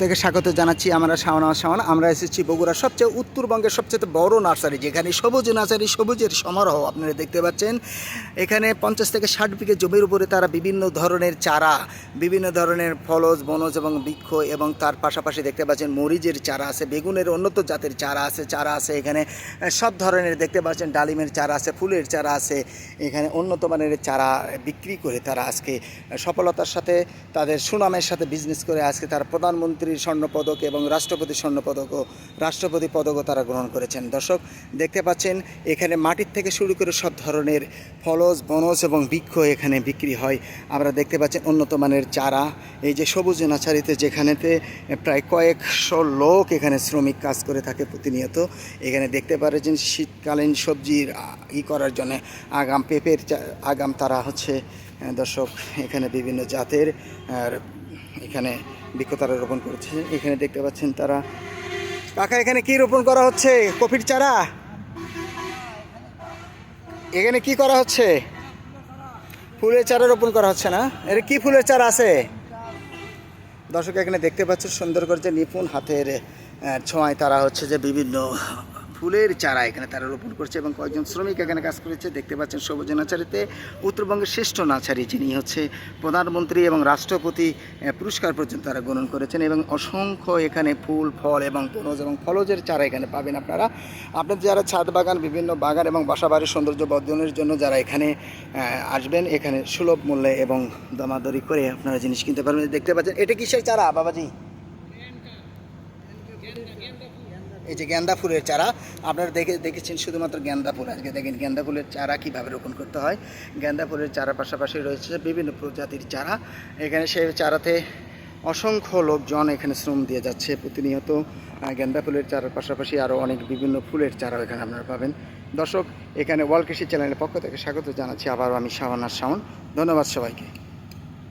থেকে স্বাগত জানাচ্ছি আমরা শাওনা, শাওন। আমরা এসেছি বগুড়ার সবচেয়ে উত্তরবঙ্গের সবচেয়ে বড় নার্সারি, যেখানে সবুজ নার্সারি, সবুজের সমারোহ আপনারা দেখতে পাচ্ছেন। এখানে পঞ্চাশ থেকে ষাট বিঘে জমির উপরে তারা বিভিন্ন ধরনের চারা, বিভিন্ন ধরনের ফলজ বনজ এবং বৃক্ষ এবং তার পাশাপাশি দেখতে পাচ্ছেন মরিচের চারা আছে, বেগুনের উন্নত জাতের চারা আছে চারা আছে এখানে, সব ধরনের দেখতে পাচ্ছেন, ডালিমের চারা আছে, ফুলের চারা আছে, এখানে উন্নত মানের চারা বিক্রি করে তারা আজকে সফলতার সাথে, তাদের সুনামের সাথে বিজনেস করে আজকে তারা প্রধানমন্ত্রীর স্বর্ণপদক এবং রাষ্ট্রপতির স্বর্ণপদকও রাষ্ট্রপতি পদকও তারা গ্রহণ করেছেন। দর্শক, দেখতে পাচ্ছেন, এখানে মাটির থেকে শুরু করে সব ধরনের ফলজ বনজ এবং বৃক্ষ এখানে বিক্রি হয়। আমরা দেখতে পাচ্ছি উন্নত মানের চারা, এই যে সবুজ নাচারিতে যেখানেতে প্রায় কয়েকশো লোক এখানে শ্রমিক কাজ করে থাকে প্রতিনিয়ত, এখানে দেখতে পাচ্ছেন শীতকালীন সবজির ই করার জন্য আগাম পেঁপের আগাম তারা হচ্ছে দর্শক, এখানে বিভিন্ন জাতের এখানে বৃক্ষ তারা রোপণ করছে। এখানে দেখতে পাচ্ছেন তারা। কাকা, এখানে কি রোপণ করা হচ্ছে? কফির চারা? এখানে কি করা হচ্ছে? ফুলের চারা রোপণ করা হচ্ছে না। এর কি ফুলের চারা আছে? দর্শক, এখানে দেখতে পাচ্ছেন সুন্দর করে যে নিপুণ হাতের ছোঁয়ায় তারা হচ্ছে যে বিভিন্ন ফুলের চারা এখানে তারা রোপণ করছে এবং কয়েকজন শ্রমিক এখানে কাজ করেছে। দেখতে পাচ্ছেন সবুজ নাচারিতে উত্তরবঙ্গের শ্রেষ্ঠ নাচারি যিনি হচ্ছে প্রধানমন্ত্রী এবং রাষ্ট্রপতি পুরস্কার পর্যন্ত তারা গ্রহণ করেছেন এবং অসংখ্য এখানে ফুল, ফল এবং বনজ এবং ফলজের চারা এখানে পাবেন আপনারা। আপনাদের যারা ছাদ বাগান, বিভিন্ন বাগান এবং বাসাবাড়ির সৌন্দর্য বর্ধনের জন্য যারা এখানে আসবেন, এখানে সুলভ মূল্যে এবং দামাদরি করে আপনারা জিনিস কিনতে পারবেন। দেখতে পাচ্ছেন, এটা কিসের চারা, বাবাজি? এই যে গেন্দা ফুলের চারা, আপনারা দেখে, দেখেছেন শুধুমাত্র গেন্দা ফুল। আজকে দেখেন গেন্দা ফুলের চারা কীভাবে রোপণ করতে হয়। গেন্দা ফুলের চারা পাশাপাশি রয়েছে বিভিন্ন প্রজাতির চারা। এখানে সেই চারাতে অসংখ্য লোকজন এখানে শ্রম দিয়ে যাচ্ছে। প্রতিনিয়ত গেন্দা ফুলের চারার পাশাপাশি আরও অনেক বিভিন্ন ফুলের চারাও এখানে আপনারা পাবেন। দর্শক, এখানে ওয়াল কৃষি চ্যানেলের পক্ষ থেকে স্বাগত জানাচ্ছি। আবারও আমি শাওনার শাওন ধন্যবাদ সবাইকে।